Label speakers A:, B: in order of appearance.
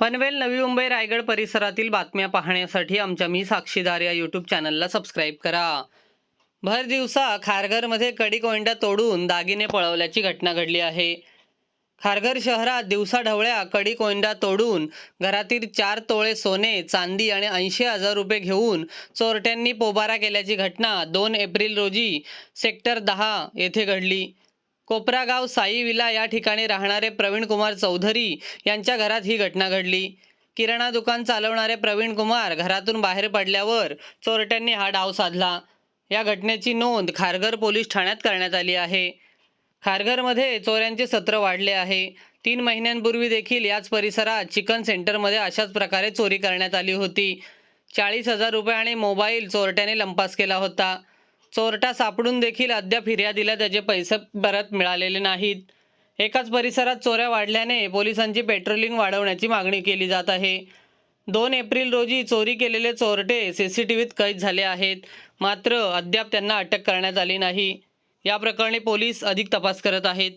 A: पनवेल नवी मुंबई रायगड परिसरातील बातम्या पाहण्यासाठी आमच्या मी साक्षीदार या यूट्यूब चॅनलला सबस्क्राईब करा. भर दिवसा खारघरमध्ये कडी कोंडा तोडून दागिने पळवल्याची घटना घडली आहे. खारघर शहरात दिवसा ढवळ्या कडी कोंडा तोडून घरातील चार तोळे सोने चांदी आणि ऐंशी हजार रुपये घेऊन चोरट्यांनी पोबारा केल्याची घटना दोन एप्रिल रोजी सेक्टर दहा येथे घडली. कोपरागाव साई विला या ठिकाणी राहणारे प्रवीण कुमार चौधरी यांच्या घरात ही घटना घडली. किराणा दुकान चालवणारे प्रवीण कुमार घरातून बाहेर पडल्यावर चोरट्यांनी हा डाव साधला. या घटनेची नोंद खारघर पोलीस ठाण्यात करण्यात आली आहे. खारघरमध्ये चोऱ्यांचे सत्र वाढले आहे. तीन महिन्यांपूर्वी देखील याच परिसरात चिकन सेंटरमध्ये अशाच प्रकारे चोरी करण्यात आली होती. चाळीस हजार रुपये आणि मोबाईल चोरट्याने लंपास केला होता. चोरटा सापडून देखील अद्याप फिर्यादीला त्याचे पैसे परत मिळालेले नाहीत. एकाच परिसरात चोऱ्या वाढल्याने पोलिसांची पेट्रोलिंग वाढवण्याची मागणी केली जात आहे. दोन एप्रिल रोजी चोरी केलेले चोरटे सी सी टी व्हीत कैद झाले आहेत. मात्र अद्याप त्यांना अटक करण्यात आली नाही. या प्रकरणी पोलीस अधिक तपास करत आहेत.